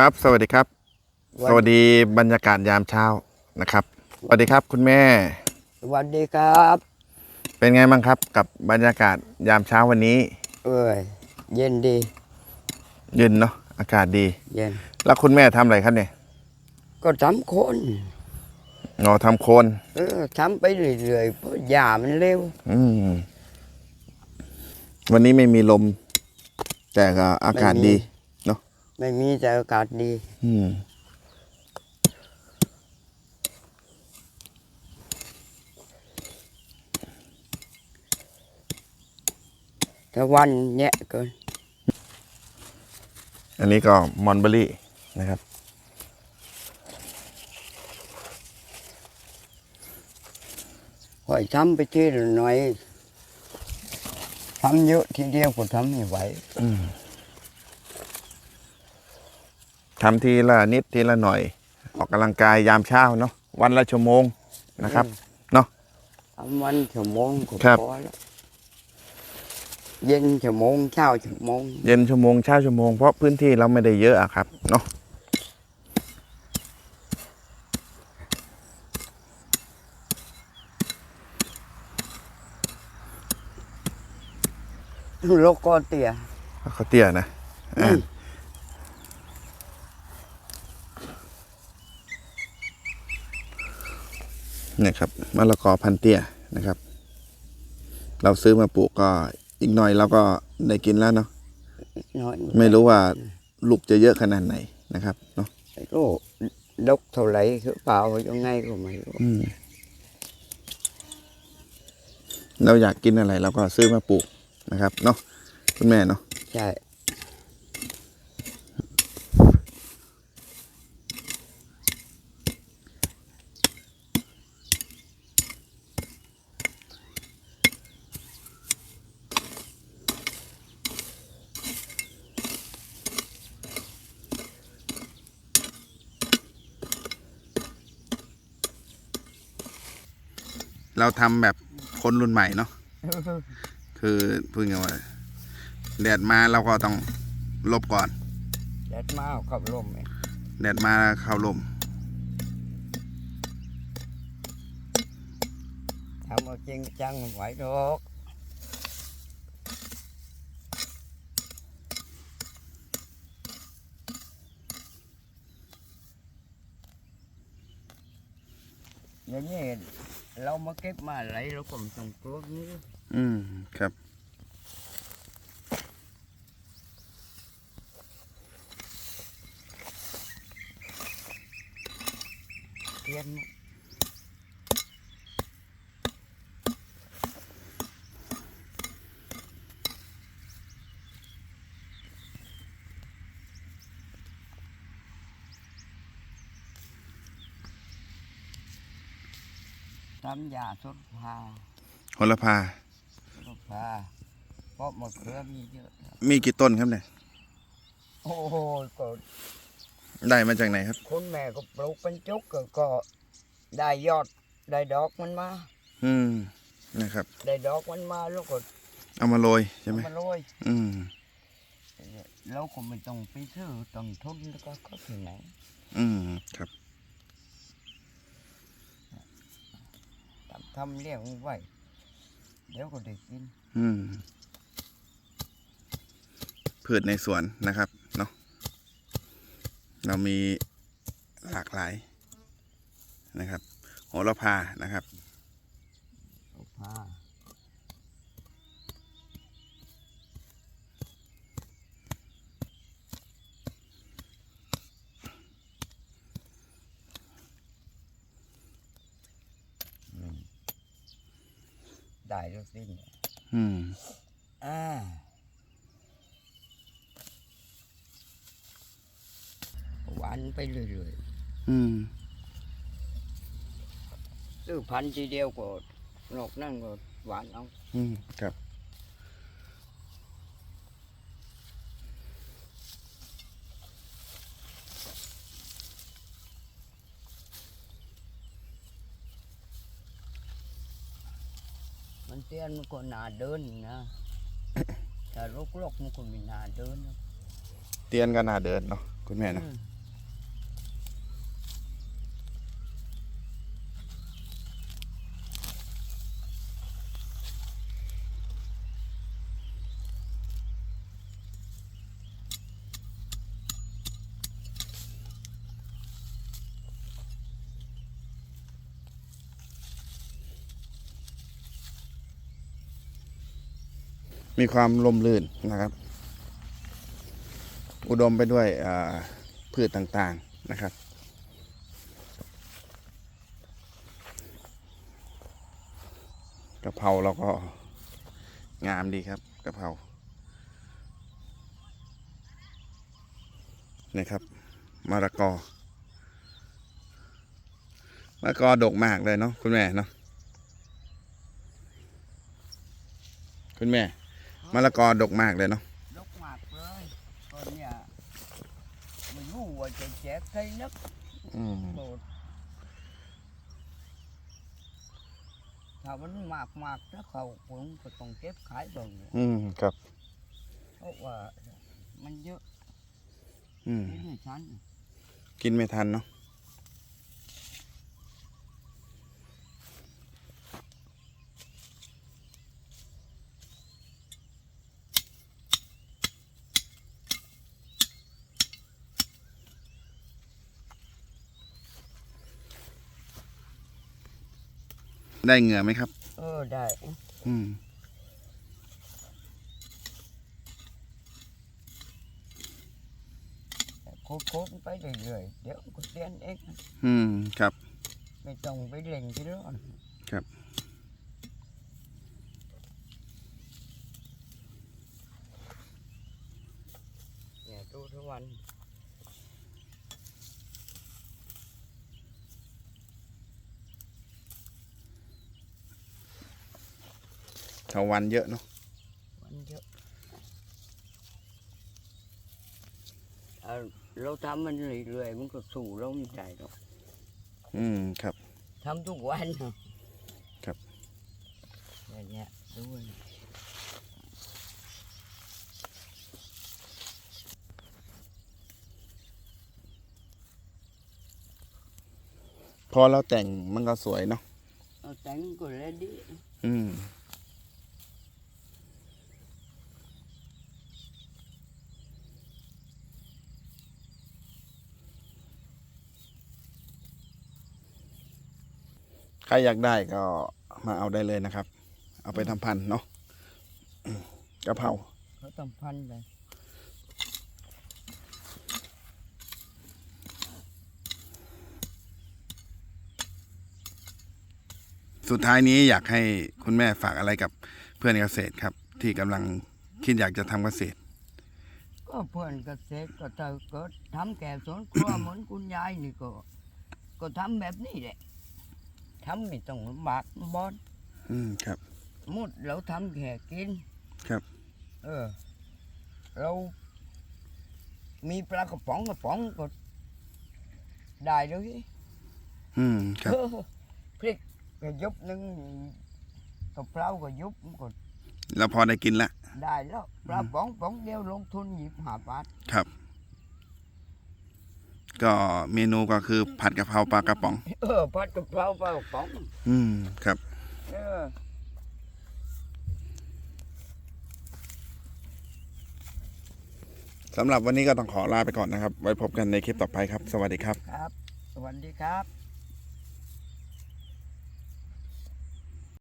ครับ สวัสดีครับวันสวัสดีบรรยากาศยามเช้านะครับ สวัสดีครับคุณแม่ สวัสดีครับ เป็นไงบ้างครับกับบรรยากาศยามเช้าวันนี้ เอ้ยเย็นดี เย็นเนาะอากาศดี เย็น แล้วคุณแม่ทำอะไรครับเนี่ยก็ทำคนงอทำโคน เออทำไปเรื่อยๆเพราะหญ้ามันเร็ว อืม วันนี้ไม่มีลม แต่ก็อากาศดีเนอะ ไม่มีแต่อากาศดี อืมแต่วันเนี้ยเกิน อันนี้ก็มอนเบอรี่นะครับคอยทำไปทีละหน่อยทำเยอะทีเดียวก็ทำไม่ไหว ทำทีละนิดทีละหน่อย ออกกำลังกายยามเช้าเนาะวันละชั่วโมงนะครับเนาะทำวันชั่วโมงก็ครับพอแล้วเย็นชั่วโมงเช้าชั่วโมง เย็นชั่วโมงเช้าชั่วโมงเพราะพื้นที่เราไม่ได้เยอะอะครับเนาะโลกก็เตี้ยเขาเตี้ยนะอ่าเนี่ยครับมะละกอพันธุ์เตี้ยนะครับ เราซื้อมาปลูกก็อีกหน่อยเราก็ได้กินแล้วเนาะน้อยไม่รู้ว่าลูกจะเยอะขนาดไหนนะครับเนาะไม่รู้ดกเท่าไหร่คือเปล่ายังไงก็ไม่รู้อืมเราอยากกินอะไรเราก็ซื้อมาปลูกนะครับ เนาะคุณแม่เนาะใช่ เราทำแบบคนรุ่นใหม่เนาะคือพูดง่ายว่าแดดมาเราก็ต้องหลบก่อน แดดมาเอาขับลมเองแดดมาเข้าลมทำเอาจริงจังไม่ไหวหรอกอย่างนี้ เรามาเก็บมาอะไรเราก็ไม่ต้องกลัวนี้อืมครับ เทียนหมด ทำยาสดพาโหระพา สดพาเพราะมะเขือมีเยอะมีกี่ต้นครับเนี่ย โอ้โหก็ได้มาจากไหนครับ คุณแม่ก็ปลูกเป็นจุกก็ก็ได้ยอดได้ดอกมันมา อืมนะครับ ได้ดอกมันมาแล้วก็เอามาโรยใช่ไหมเอามาโรยอืมเราก็ไม่ต้องไปซื้อต้นทุนแล้วก็เขาที่ไหน อืมครับ ทำทำเลี้ยงไว้ เดี๋ยวก็ได้กิน อืมพืชในสวนนะครับเนาะเรามีหลากหลายนะครับโหระพานะครับเอาพา ได้แล้วสิเนี่ยอืมอ่าหวานไปเรื่อยอืมๆซื้อพันธุ์ทีเดียวก็นอกนั่นก็หวานเอา อืมครับ มันเตี้ยนมันก็น่าเดินนะถ้าลกๆมันก็ไม่น่าเดินนะ เตียนก็น่าเดินเนาะคุณแม่เนาะอืม มีความลมลื่นนะครับ อุดมไปด้วยพืชต่างๆนะครับกะเพราเราก็งามดีครับกะเพรานี่ครับมะละกอมะละกอดกมากเลยเนาะคุณแม่เนาะคุณแม่ มะละกอดกมากเลยเนาะดกมากเลยตอนเนี้ยไม่รู้ว่าจะแจกใครนักอืมโดดถ้ามันมากมากๆถ้าเขาผมก็ต้องเก็บขายบ่งอืมครับ เพราะว่ามันเยอะอืมไม่ได้ชั้นกินไม่ทันเนาะ ได้เหงื่อไหมครับ เออได้ อืมโคตรๆไปเรื่อยๆเดี๋ยวก็เรียนเองอืม ครับ ไม่ต้องไปเล่นที่ร้อนครับ เนี่ยดูทุกวัน เถาวันเยอะเนาะวันเยอะเอาเราทำมันเรื่อยๆมันก็สู้เราไม่ได้หรอกอืมครับทำทุกวันนะครับอย่างเงี้ยดูนะพอเราแต่งมันก็สวยเนาะเอาแต่งก็เลยดีอืม ใครอยากได้ก็มาเอาได้เลยนะครับ เอาไปทำพันธุ์เนาะอืมกะเพราเขาทำพันธุ์เลยสุดท้ายนี้อยากให้คุณแม่ฝากอะไรกับเพื่อนเกษตรครับ ที่กำลังคิดอยากจะทำเกษตร ก็เพื่อนเกษตรก็เธอก็ทำแก่สวนครัวเหมือนคุณยายนี่ก็ ก็ทำแบบนี้แหละ ทำไม่ต้องลำบากลำบอนอืมครับ มุดเราทำแค่กินครับ เออ เรา มีปลากระป๋องกระป๋องก็ได้เลยอืมครับ เออพริกก็ยุบหนึ่งกะเพราก็ยุบมันก็เราพอได้กินละ ได้แล้วปลาป๋องป๋องเดียวลงทุนหยิบหาบาทครับ ก็เมนูก็คือผัดกะเพราปลากระป๋อง เออผัดกะเพราปลากระป๋องอืมครับ เออสำหรับวันนี้ก็ต้องขอลาไปก่อนนะครับ ไว้พบกันในคลิปต่อไปครับ สวัสดีครับ ครับ สวัสดีครับ